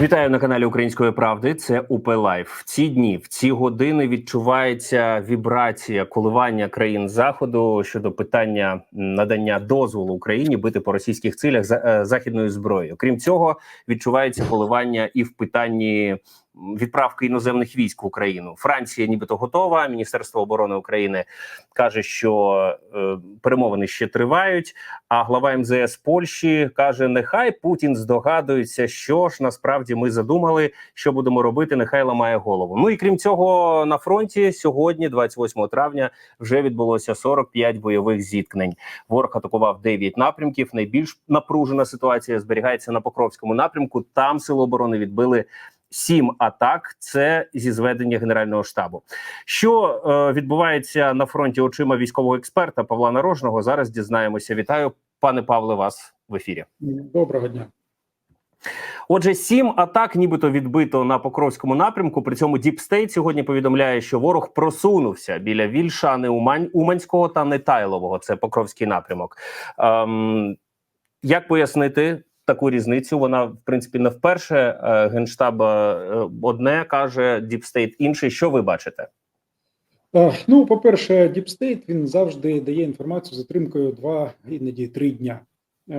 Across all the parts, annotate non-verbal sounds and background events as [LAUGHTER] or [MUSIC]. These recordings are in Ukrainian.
Вітаю на каналі Української правди. Це УП Лайф. В ці дні, в ці години відчувається вібрація коливання країн заходу щодо питання надання дозволу Україні бити по російських цілях е, західною зброєю. Крім цього, відчувається коливання і в питанні відправки іноземних військ в Україну. Франція, нібито готова. Міністерство оборони України каже, що е, перемовини ще тривають. А глава МЗС Польщі каже: нехай Путін здогадується, що ж насправді ми задумали, що будемо робити. Нехай ламає голову. Ну і крім цього, на фронті сьогодні, 28 травня, вже відбулося 45 бойових зіткнень. Ворог атакував 9 напрямків. Найбільш напружена ситуація зберігається на Покровському напрямку. Там сили оборони відбили. Сім атак це зі зведення генерального штабу. Що е, відбувається на фронті очима військового експерта Павла Нарожного? Зараз дізнаємося. Вітаю, пане Павле, вас в ефірі. Доброго дня. Отже, сім атак, нібито відбито на Покровському напрямку. При цьому Діпстейт сьогодні повідомляє, що ворог просунувся біля Вільшани, Умань, Уманського та Нетайлового. Це Покровський напрямок. Ем, як пояснити? Таку різницю вона в принципі не вперше. Е, Генштаб е, одне каже, Діпстейт інше. Що ви бачите? Ну, по-перше, Deep State, він завжди дає інформацію затримкою два, іноді три дня. Е,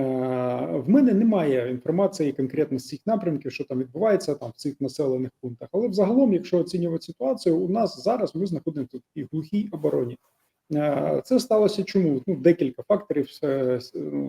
В мене немає інформації конкретно з цих напрямків, що там відбувається там в цих населених пунктах. Але взагалом, якщо оцінювати ситуацію, у нас зараз ми знаходимося в глухій обороні. Е, Це сталося чому? Ну, декілька факторів з,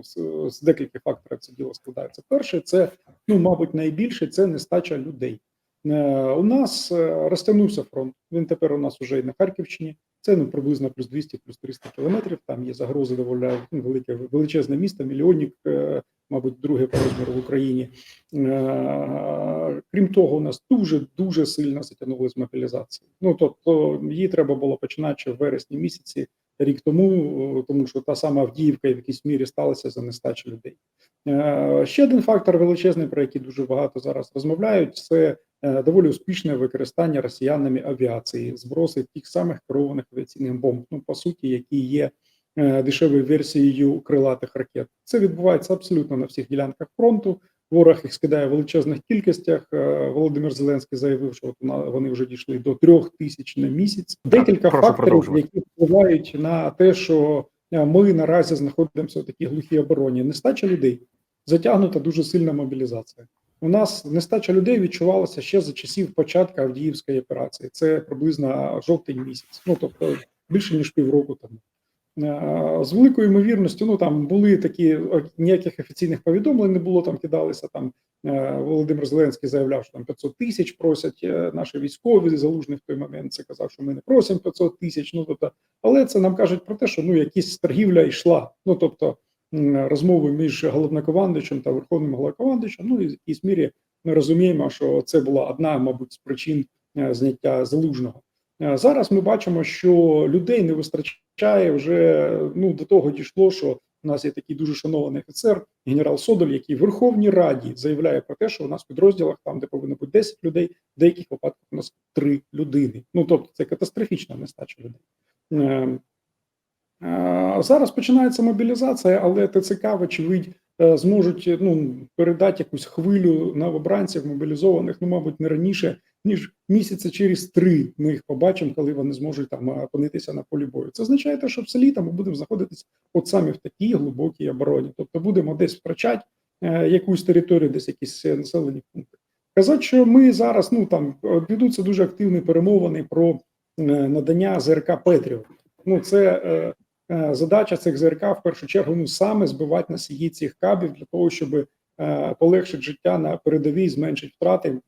з, з декілька факторів це діло складається. Перше, це ну, мабуть, найбільше це нестача людей. Е, У нас е, розтягнувся фронт. Він тепер у нас уже і на Харківщині. Це ну приблизно плюс 200, плюс 300 кілометрів. Там є загрози доволі ну, велике величезне місто, мільйонник, е, мабуть, друге по розміру в Україні. Е, Крім того, у нас дуже дуже сильно затягнули з мобілізації. Ну тобто її треба було починати в вересні місяці, рік тому, е, тому що та сама Авдіївка в якійсь мірі сталася за нестачі людей. Ще один фактор величезний, про який дуже багато зараз розмовляють, це доволі успішне використання росіянами авіації, зброси тих самих керованих авіаційних бомб, ну по суті, які є е, дешевою версією крилатих ракет. Це відбувається абсолютно на всіх ділянках фронту. Ворог їх скидає в величезних кількостях. Е, Володимир Зеленський заявив, що вони вже дійшли до трьох тисяч на місяць. Декілька прошу факторів, які впливають на те, що е, ми наразі знаходимося в такій глухій обороні. Нестача людей, затягнута дуже сильна мобілізація. У нас нестача людей відчувалася ще за часів початку Авдіївської операції. Це приблизно жовтень місяць. Ну тобто більше ніж півроку тому. Е, З великою ймовірністю, ну там були такі ніяких офіційних повідомлень не було. Там кидалися там. е, Володимир Зеленський заявляв, що там 500 тисяч просять е, наші військові. Залужний в той момент це казав, що ми не просимо 500 тисяч. Ну тобто, але це нам кажуть про те, що ну якісь торгівля йшла. Ну тобто розмови між головнокомандуючим та верховним головнокомандуючим. Ну і в якійсь мірі ми розуміємо, що це була одна, мабуть, з причин е, зняття залужного. Е, Зараз ми бачимо, що людей не вистачає вже. Ну до того дійшло, що у нас є такий дуже шанований офіцер, генерал Содоль, який в Верховній Раді заявляє про те, що у нас в підрозділах, там де повинно бути 10 людей, в деяких випадках у нас 3 людини. Ну тобто це катастрофічна нестача людей. Е, е, Зараз починається мобілізація, але ТЦК, вочевидь, е, зможуть ну передати якусь хвилю новобранців мобілізованих, ну мабуть, не раніше ніж місяця через три. Ми їх побачимо, коли вони зможуть там опинитися на полі бою. Це означає, те, що в селі там ми будемо знаходитися от саме в такій глибокій обороні. Тобто будемо десь втрачати е, якусь територію, десь якісь е, населені пункти. Казати, що ми зараз ну там ведуться дуже активні перемовини про е, надання ЗРК Петріот. Ну це е, е, задача цих ЗРК в першу чергу ну саме збивати носії цих кабів для того, щоб е, полегшити життя на передовій, зменшити втрати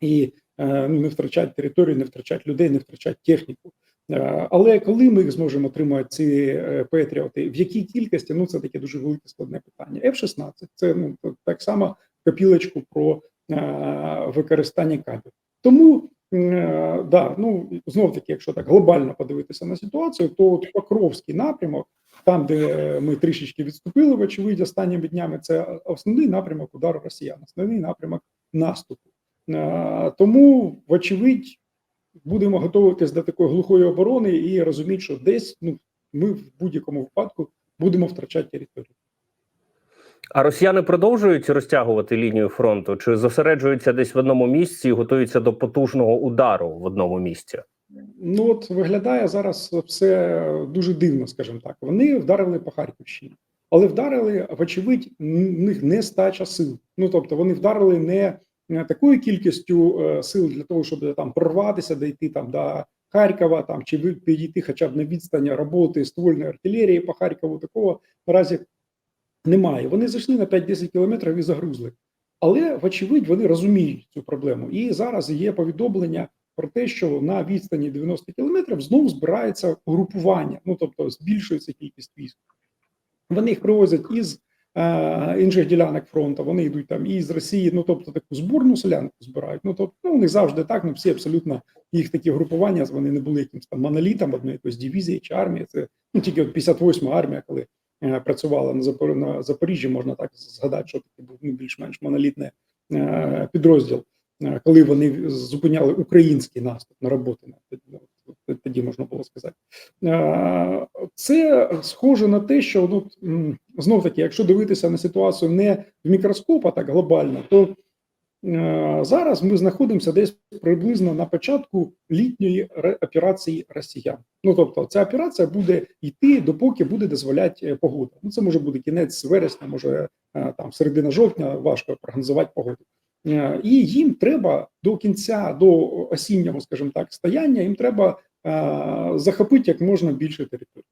і е, ну, не втрачати територію, не втрачати людей, не втрачати техніку. Е, Але коли ми їх зможемо отримати ці е, Петріоти, в якій кількості ну це таке дуже велике складне питання. F-16 – це ну так само копілочку про е, використання кабів. Тому е, да, ну знов таки, якщо так глобально подивитися на ситуацію, то от Покровський напрямок, там де ми трішечки відступили, вочевидь, останніми днями, це основний напрямок удару росіян, основний напрямок наступу. Е, Тому, вочевидь, будемо готуватись до такої глухої оборони і розуміти, що десь ну ми в будь-якому випадку будемо втрачати територію. А росіяни продовжують розтягувати лінію фронту чи зосереджуються десь в одному місці і готуються до потужного удару в одному місці? Ну от виглядає зараз все дуже дивно, скажімо так. Вони вдарили по Харківщині, але вдарили, вочевидь, в них не стача сил. Ну тобто вони вдарили не такою кількістю е, сил для того, щоб там прорватися, дійти там до Харкова, там чи підійти хоча б на відстані роботи ствольної артилерії по Харкову. Такого наразі немає. Вони зайшли на 5-10 кілометрів і загрузли. Але, вочевидь, вони розуміють цю проблему. І зараз є повідомлення про те, що на відстані 90 кілометрів знову збирається угрупування, ну тобто збільшується кількість військ. Вони їх привозять із е, інших ділянок фронту, вони йдуть там і з Росії, ну тобто таку зборну селянку збирають. Ну тобто ну, вони завжди так, ну всі абсолютно їх такі групування, вони не були якимось там монолітом одної якоїсь дивізії чи армії. Це ну тільки от 58 армія, коли працювала на Запор... на Запоріжжі, можна так згадати, що таке був ну, більш-менш монолітний е, підрозділ, е, коли вони зупиняли український наступ на роботи. ну, Тоді можна було сказати. Е, Це схоже на те, що ну знов таки, якщо дивитися на ситуацію не в мікроскоп, а так глобально, то е, зараз ми знаходимося десь приблизно на початку літньої операції росіян. Ну тобто, ця операція буде йти допоки буде дозволяти е, погода. Ну це може бути кінець вересня, може е, там середина жовтня. Важко прогнозувати погоду. Е, І їм треба до кінця, до осіннього, скажімо так, стояння, їм треба е, захопити як можна більше територій.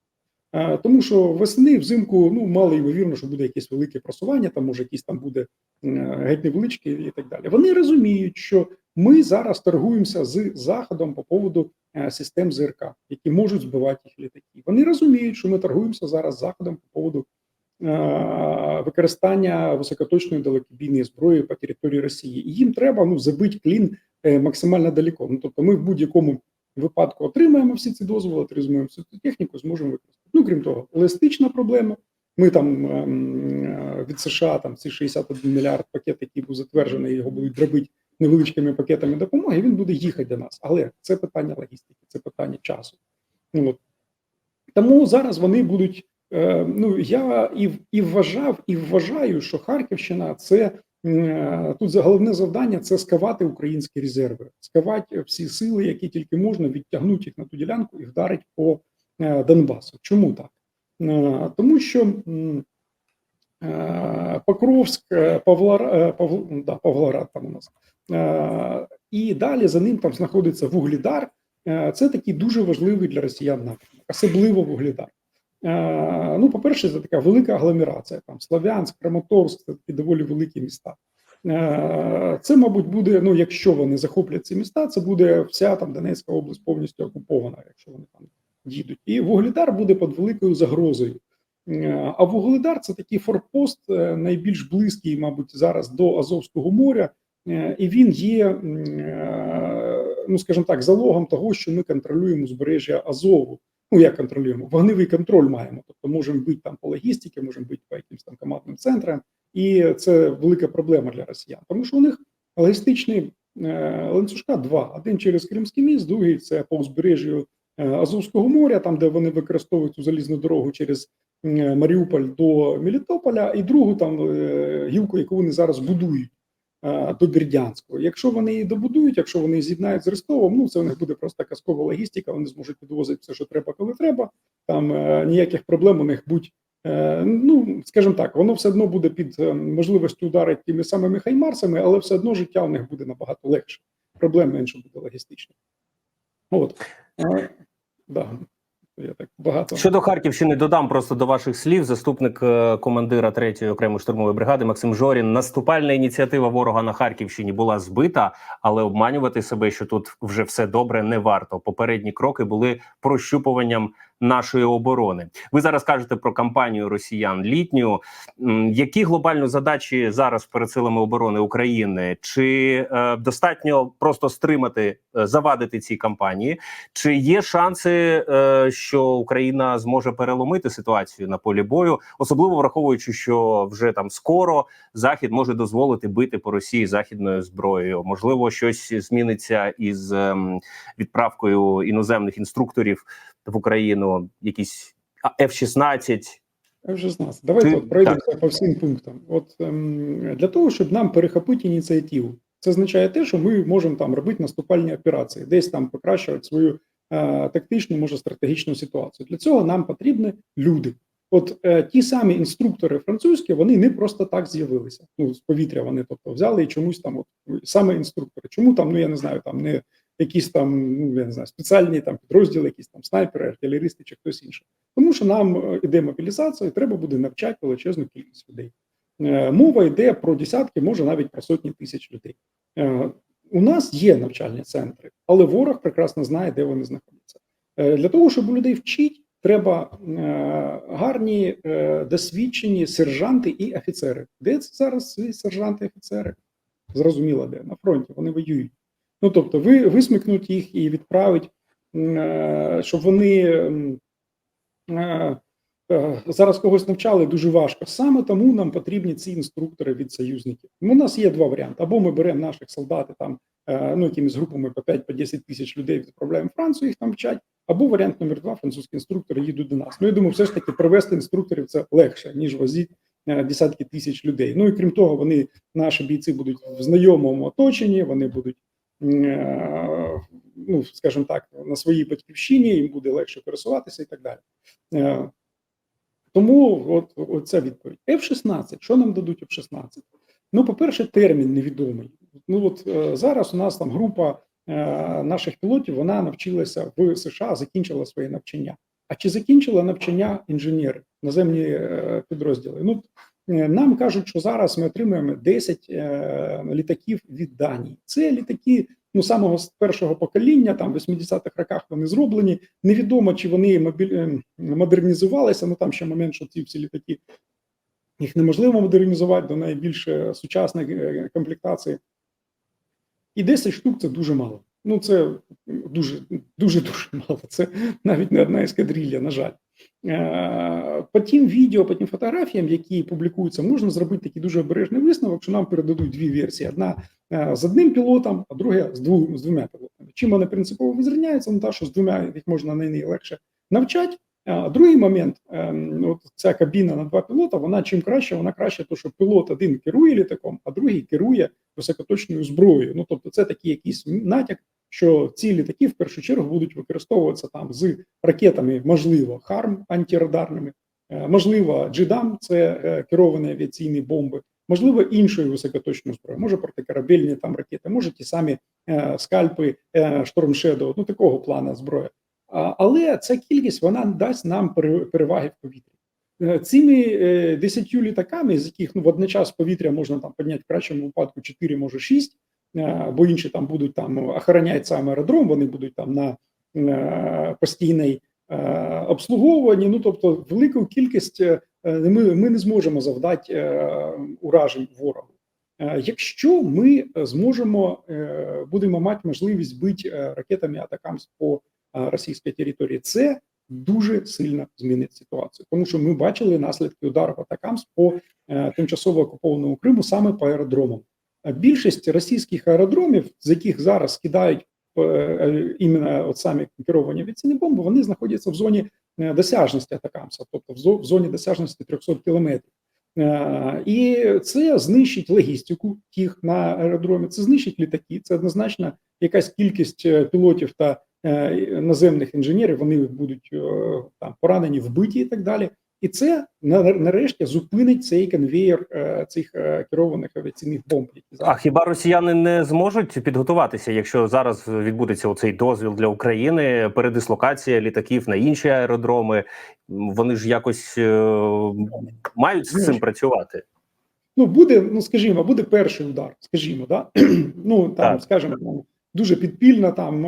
Е, Тому що весни, взимку, ну мало ймовірно, що буде якесь велике просування, там може якісь там буде геть невеличке і так далі. Вони розуміють, що ми зараз торгуємося з заходом по поводу е, систем ЗРК, які можуть збивати їх літаки. Вони розуміють, що ми торгуємося зараз з заходом по поводу е, використання високоточної далекобійної зброї по території Росії. І їм треба ну забити клін максимально далеко. Ну тобто, ми в будь-якому випадку отримаємо всі ці дозволи, отримуємо всю цю техніку, зможемо використати. Ну крім того, логістична проблема. Ми там ем, е, від США там ці 61 мільярд пакет, який був затверджений, його будуть дробити невеличкими пакетами допомоги. Він буде їхати до нас. Але це питання логістики, це питання часу. Ну, от. Тому зараз вони будуть. Е, ну я і і вважав, і вважаю, що Харківщина це е, тут головне завдання це скавати українські резерви, скавати всі сили, які тільки можна, відтягнути їх на ту ділянку і вдарити по Донбасу. Чому так? Е, Тому що е, Покровськ, е, Павлар, е, Павл, да, Павлоград там у нас. Е, І далі за ним там знаходиться Вуглідар. Е, Це такий дуже важливий для росіян напрямок, особливо Вуглідар. Е, Ну, по-перше, це така велика агломерація. Там Слов'янськ, Краматорськ, це такі доволі великі міста. Е, Це, мабуть, буде. Ну, якщо вони захоплять ці міста, це буде вся там Донецька область повністю окупована, якщо вони там їдуть. І Вугледар буде під великою загрозою. Е, А Вугледар це такий форпост, е, найбільш близький, мабуть, зараз до Азовського моря, Е, і він є, ну скажімо так, залогом того, що ми контролюємо узбережжя Азову. Ну як контролюємо? Вогневий контроль маємо. Тобто можемо бити там по логістиці, можемо бити по якимось там командним центрам, і це велика проблема для росіян, тому що у них логістичний ланцюжка два: один через Кримський міст, другий це по узбережжю Азовського моря, там де вони використовують цю залізну дорогу через е, Маріуполь до Мелітополя, і другу там е, гілку, яку вони зараз будують е, до Бердянського. Якщо вони її добудують, якщо вони її з'єднають з Ростовом, ну це у них буде просто казкова логістика. Вони зможуть підвозити все, що треба, коли треба. Там е, ніяких проблем у них будь. Е, Ну, скажімо так, воно все одно буде під е, можливістю ударити тими самими хаймарсами, але все одно життя у них буде набагато легше. Проблем менше буде логістично. От. Е, да. Я так багато. Щодо Харківщини, додам просто до ваших слів. Заступник е, командира 3-ї окремої штурмової бригади Максим Жорін. Наступальна ініціатива ворога на Харківщині була збита, але обманювати себе, що тут вже все добре, не варто. Попередні кроки були прощупуванням нашої оборони. Ви зараз кажете про кампанію росіян літню. Які глобальні задачі зараз перед силами оборони України? Чи е, достатньо просто стримати, е, завадити цій кампанії? Чи є шанси, е, що Україна зможе переломити ситуацію на полі бою, особливо враховуючи, що вже там скоро Захід може дозволити бити по Росії західною зброєю? Можливо, щось зміниться із ем, відправкою іноземних інструкторів в Україну, якісь а, F-16, F-16. Давайте Ти- от пройдемося по всім пунктам. От ем, для того, щоб нам перехопити ініціативу, це означає те, що ми можемо там робити наступальні операції, десь там покращувати свою е, тактичну, може стратегічну ситуацію. Для цього нам потрібні люди. От е, ті самі інструктори французькі, вони не просто так з'явилися. Ну з повітря вони тобто взяли і чомусь там, от саме інструктори. Чому там? Ну я не знаю, там не якісь там, ну я не знаю, спеціальні там підрозділи, якісь там снайпери, артилерісти чи хтось інший. Тому що нам е, іде мобілізація, і треба буде навчати величезну кількість людей. Е, Мова йде про десятки, може навіть про сотні тисяч людей. Е, У нас є навчальні центри, але ворог прекрасно знає, де вони знаходяться. Для того, щоб людей вчити, треба гарні досвідчені сержанти і офіцери. Де це зараз сержанти і офіцери? Зрозуміло, де на фронті вони воюють. Ну тобто, ви висмикнуть їх і відправить, е, щоб вони е, е, зараз когось навчали дуже важко. Саме тому нам потрібні ці інструктори від союзників. У нас є два варіанти: або ми беремо наших солдат там ну якимись групами по 5 по 10 тисяч людей відправляємо в Францію, їх там вчать. Або варіант номер два: французькі інструктори їдуть до нас. Ну я думаю, все ж таки привезти інструкторів це легше ніж возити е, десятки тисяч людей. Ну і крім того, вони наші бійці будуть в знайомому оточенні, вони будуть. Е, Ну, скажімо так, на своїй батьківщині їм буде легше пересуватися і так далі. Е, Тому от, от ця відповідь. F-16, що нам дадуть F-16? Ну, по-перше, термін невідомий. Ну от е, зараз у нас там група наших пілотів вона навчилася в США, закінчила своє навчання. А чи закінчила навчання інженери, наземні підрозділи? Ну нам кажуть, що зараз ми отримуємо 10 е, літаків від Данії. Це літаки ну самого першого покоління, там в 80-х роках вони зроблені. Невідомо чи вони е, модернізувалися. Ну там ще момент, що ці всі літаки їх неможливо модернізувати до найбільш е, сучасних е, комплектацій. І 10 штук це дуже мало. Ну це дуже дуже дуже мало. Це навіть не одна ескадрилья, на жаль. Е, По тим відео, по тим фотографіям, які публікуються, можна зробити такий дуже обережний висновок, що нам передадуть дві версії: одна е, з одним пілотом, а друга з двох з двома пілотами. Чим вони принципово відрізняються? Ну та що з двома їх можна на легше навчати. А другий момент, ем, от ця кабіна на два пілота, вона чим краще, вона краще, то що пілот один керує літаком, а другий керує високоточною зброєю. Ну тобто, це такий якийсь натяк, що ці літаки в першу чергу будуть використовуватися там з ракетами, можливо, харм антирадарними, е, можливо, джидам, це е, керовані авіаційні бомби, можливо, іншою високоточною зброєю, може протикорабельні там ракети, може ті самі е, скальпи, Storm ну такого плана зброя. Але ця кількість вона дасть нам переваги в повітрі. Цими десятью літаками, з яких ну водночас повітря можна там підняти в кращому випадку 4, може 6, е, бо інші там будуть там охороняти сам аеродром, вони будуть там на е, постійній е, обслуговуванні. Ну тобто, велику кількість е, ми, ми не зможемо завдати е, уражень ворогу. Е, Якщо ми зможемо е, будемо мати можливість бити е, ракетами атакам по е, російській території, це дуже сильно змінить ситуацію, тому що ми бачили наслідки удару атакам по е, тимчасово окупованому Криму саме по аеродромам. Більшість російських аеродромів, з яких зараз кидають е, е, іменно от самі керовані авіаційні бомби, вони знаходяться в зоні е, досяжності атакамса, тобто в зоні досяжності 300 кілометрів. І це знищить логістику тих на аеродромі, це знищить літаки. Це однозначно якась кількість пілотів та наземних інженерів. Вони будуть там поранені, вбиті і так далі. І це нарешті зупинить цей конвеєр е, цих е, керованих авіаційних бомб. А хіба росіяни не зможуть підготуватися, якщо зараз відбудеться оцей дозвіл для України, передислокація літаків на інші аеродроми? Вони ж якось е, мають з цим працювати. ну буде, ну скажімо, буде перший удар, скажімо, да [CLEARS THROAT] ну там, Так. скажімо, дуже підпільно там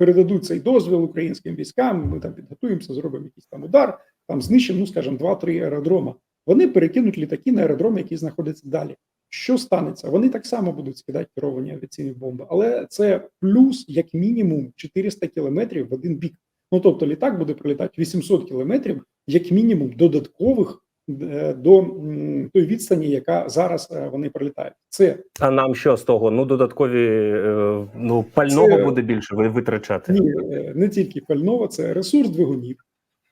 передадуть цей дозвіл українським військам. Ми там підготуємося, зробимо якийсь там удар, там знищимо, ну скажімо, два-три аеродрома. Вони перекинуть літаки на аеродроми, які знаходяться далі. Що станеться? Вони так само будуть скидати керовані авіаційні бомби, але це плюс як мінімум 400 кілометрів в один бік. Ну тобто літак буде пролітати 800 кілометрів, як мінімум додаткових е, до м, той відстані, яка зараз е, вони пролітають. Це А нам що з того? Ну додаткові е, ну пального Це- буде більше ви- витрачати. ні, не тільки пального, це ресурс двигунів,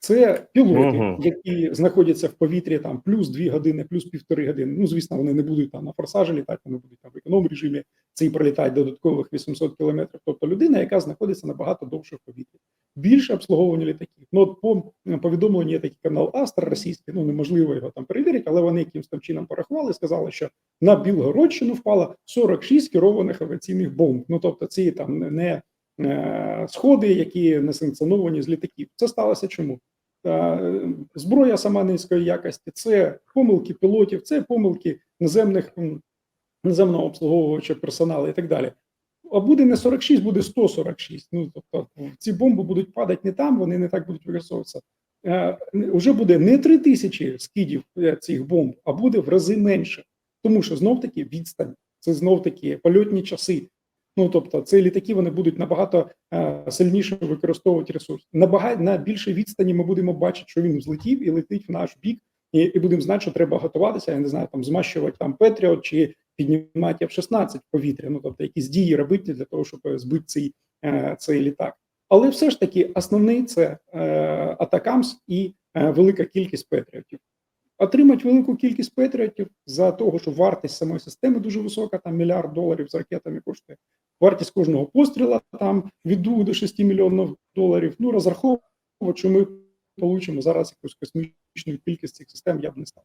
Це пілоти, Мгм. які знаходяться в повітрі там плюс 2 години, плюс півтори години. Ну, звісно, вони не будуть там на форсажі літати, вони будуть там в економ режимі. Це і пролітають додаткових 800 кілометрів. Тобто людина, яка знаходиться набагато довше в повітрі. Більше обслуговування літаків. Ну от по повідомленню є такий канал Астр російський. Ну неможливо його там перевірити, але вони якимось там чином порахували, сказали, що на Білгородщину впало 46 керованих авіаційних бомб. Ну тобто, ці там не е, сходи, які не санкціоновані з літаків. Це сталося чому? Е, зброя сама низької якості, це помилки пілотів, це помилки наземних наземного обслуговувача персоналу і так далі. А буде не 46, буде 146. Ну тобто ці бомби будуть падати не там, вони не так будуть використовуватися. Е, Уже буде не 3 тисячі скидів е, цих бомб, а буде в рази менше, тому що знов таки відстань, це знов таки польотні часи. Ну тобто, ці літаки вони будуть набагато е, сильніше використовувати ресурс. Набагато на більшій відстані ми будемо бачити, що він злетів і летить в наш бік, і, і будемо знати, що треба готуватися. Я не знаю, там змащувати там Петріот чи піднімати F-16 повітря. Ну тобто, якісь дії робити для того, щоб збити цей, е, цей літак. Але все ж таки основний це е, Атакамс і е, велика кількість Петріотів. Отримати велику кількість Петріотів за того, що вартість самої системи дуже висока, там мільярд доларів з ракетами коштує. Вартість кожного постріла там від 2 до 6 мільйонів доларів. Ну розраховувати, що ми получимо зараз якусь космічну кількість цих систем, я б не став.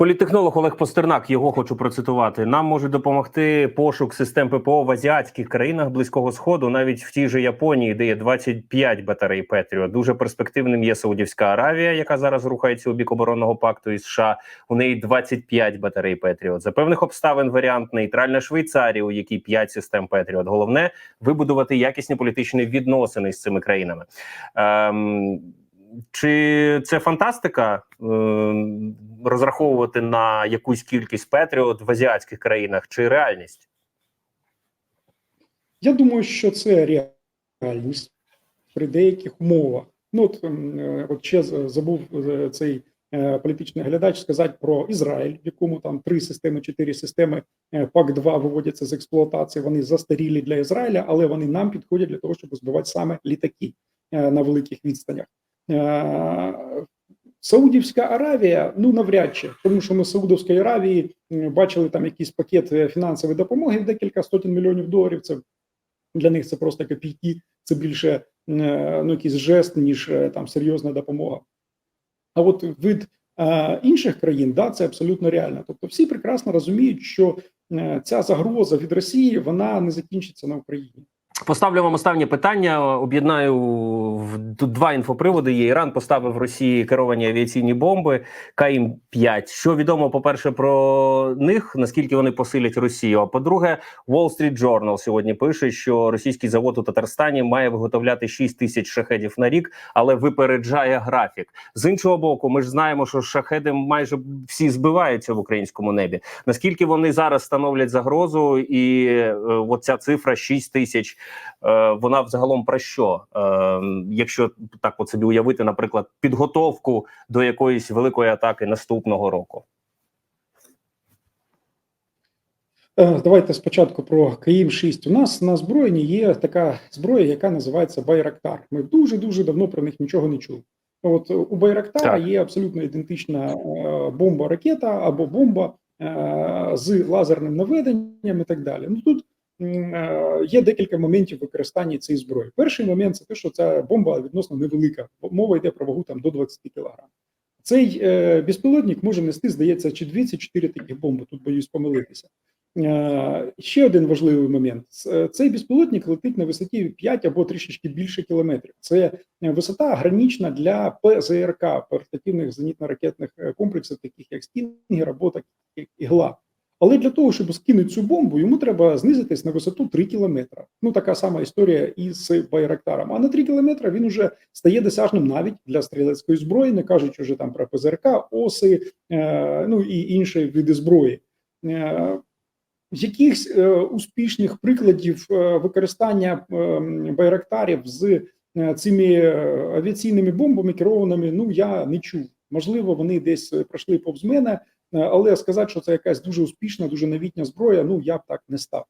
Політтехнолог Олег Постернак, його хочу процитувати. Нам може допомогти пошук систем ППО в азіатських країнах близького сходу, навіть в тій же Японії, де є 25 батарей Петріо. Дуже перспективним є Саудівська Аравія, яка зараз рухається у бік оборонного пакту із США. У неї 25 батарей Петріот. За певних обставин варіант нейтральна Швейцарія, у якій 5 систем Петріот. Головне вибудувати якісні політичні відносини з цими країнами. Ем, чи це фантастика е, розраховувати на якусь кількість Петріот в азіатських країнах, чи реальність? Я думаю, що це реальність при деяких умовах. Ну от, е, от ще забув е, цей е, політичний глядач сказати про Ізраїль, в якому там три системи, чотири системи пак 2 виводяться з експлуатації. Вони застарілі для Ізраїля, але вони нам підходять для того, щоб збивати саме літаки на великих відстанях. Саудівська Аравія, ну навряд чи, тому що ми з Саудовської Аравії бачили там якийсь пакет фінансової допомоги в декілька сотень мільйонів доларів. Це для них це просто копійки, це більше ну, якийсь жест, ніж там серйозна допомога. А от від е, інших країн, да, це абсолютно реально. Тобто, всі прекрасно розуміють, що е, ця загроза від Росії вона не закінчиться на Україні. Поставлю вам останнє питання. Об'єднаю в два інфоприводи. Є Іран поставив Росії керовані авіаційні бомби Каїм 5 Що відомо, по перше, про них наскільки вони посилять Росію? А по-друге, Wall Street Journal сьогодні пише, що російський завод у Татарстані має виготовляти 6 тисяч шахедів на рік, але випереджає графік. З іншого боку, ми ж знаємо, що шахеди майже всі збиваються в українському небі. Наскільки вони зараз становлять загрозу, і е, оця цифра 6 тисяч. Е, вона взагалом про що? Е, якщо так от собі уявити, наприклад, підготовку до якоїсь великої атаки наступного року? Е, давайте спочатку про Каїм 6 У нас на зброєнні є така зброя, яка називається Байрактар. Ми дуже дуже давно про них нічого не чули. От у Байрактара так. є абсолютно ідентична бомба ракета або бомба з лазерним наведенням і так далі. Ну тут є декілька моментів використання цієї зброї. Перший момент це те, що ця бомба відносно невелика, мова йде про вагу там до 20 кг. Цей е, безпілотник може нести, здається, чи 24 таких бомби. Тут боюсь помилитися. Е, ще один важливий момент: цей безпілотник летить на висоті 5 або трішечки більше кілометрів. Це висота гранічна для ПЗРК портативних зенітно-ракетних комплексів, таких як Стінгер або таких як ігла. Але для того, щоб скинути цю бомбу, йому треба знизитись на висоту 3 кілометри. Ну така сама історія і з Байрактаром. А на 3 кілометри він вже стає досяжним навіть для стрілецької зброї, не кажучи вже там про ПЗРК, оси, е, ну і інші види зброї. Е, якихось е, успішних прикладів е, використання е, байрактарів з е, цими авіаційними бомбами керованими, ну я не чув. Можливо, вони десь пройшли повз мене. Е, але сказати, що це якась дуже успішна, дуже новітня зброя. Ну я б так не став.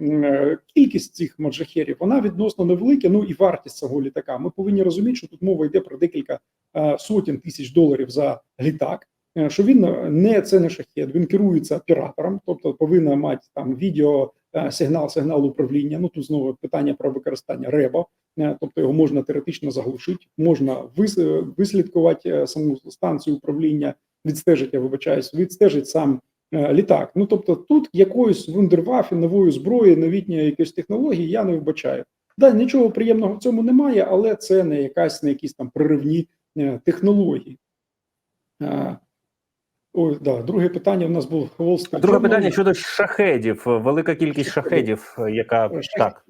е, кількість цих маджахерів вона відносно невелика. Ну і вартість цього літака. Ми повинні розуміти, що тут мова йде про декілька е, сотень тисяч доларів за літак. Що він не це не шахет, він керується оператором, тобто повинна мати там відео сигнал, сигнал управління. Ну тут знову питання про використання РЕБО, е, тобто його можна теоретично заглушити, можна вис, вислідкувати саму станцію управління, відстежити, я вибачаюсь, відстежить сам е, літак. Ну тобто, тут якоїсь вундервафі, нової зброї, новітньої якоїсь технології я не вбачаю. Да, нічого приємного в цьому немає, але це не якась не якісь там проривні е, технології. Е, Ой, да, друге питання у нас був Street Друге питання щодо шахедів. Велика кількість шахедів, яка Шахед. так.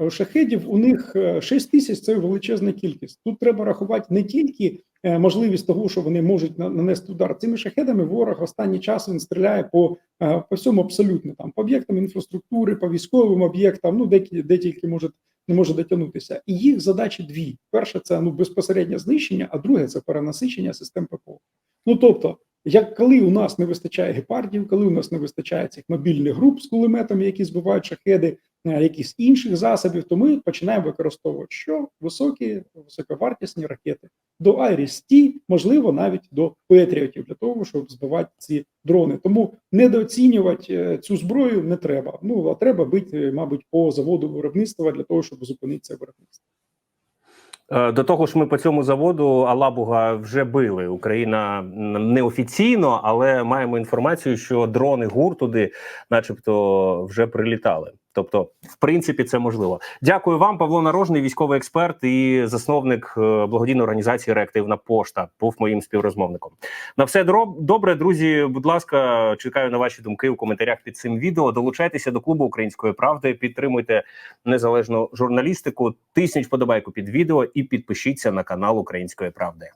Е, шахедів у них е, 6 тисяч це величезна кількість. Тут треба рахувати не тільки е, можливість того, що вони можуть на- нанести удар. Цими шахедами ворог останній час він стріляє по, е, по всьому абсолютно там по об'єктам інфраструктури, по військовим об'єктам, ну де, де тільки може не може дотягнутися. І їх задачі дві: перше це ну безпосереднє знищення, а друге це перенасичення систем ППО. Ну тобто, як коли у нас не вистачає гепардів, коли у нас не вистачає цих мобільних груп з кулеметами, які збивають шахеди, е, якихось інших засобів, то ми починаємо використовувати що високі високовартісні ракети до Айріс-Ті, можливо, навіть до Петріотів для того, щоб збивати ці дрони. Тому недооцінювати е, цю зброю не треба. Ну а треба бити, е, мабуть, по заводу виробництва для того, щоб зупинити це виробництво. Е, До того ж, ми по цьому заводу Алабуга вже били. Україна неофіційно, але маємо інформацію, що дрони ГУР туди, начебто, вже прилітали. Тобто, в принципі, це можливо. Дякую вам, Павло Нарожний, військовий експерт і засновник е, благодійної організації Реактивна пошта. Був моїм співрозмовником. На все добре, друзі. Будь ласка, чекаю на ваші думки у коментарях під цим відео. Долучайтеся до клубу Української правди, підтримуйте незалежну журналістику. Тисніть вподобайку під відео і підпишіться на канал Української правди.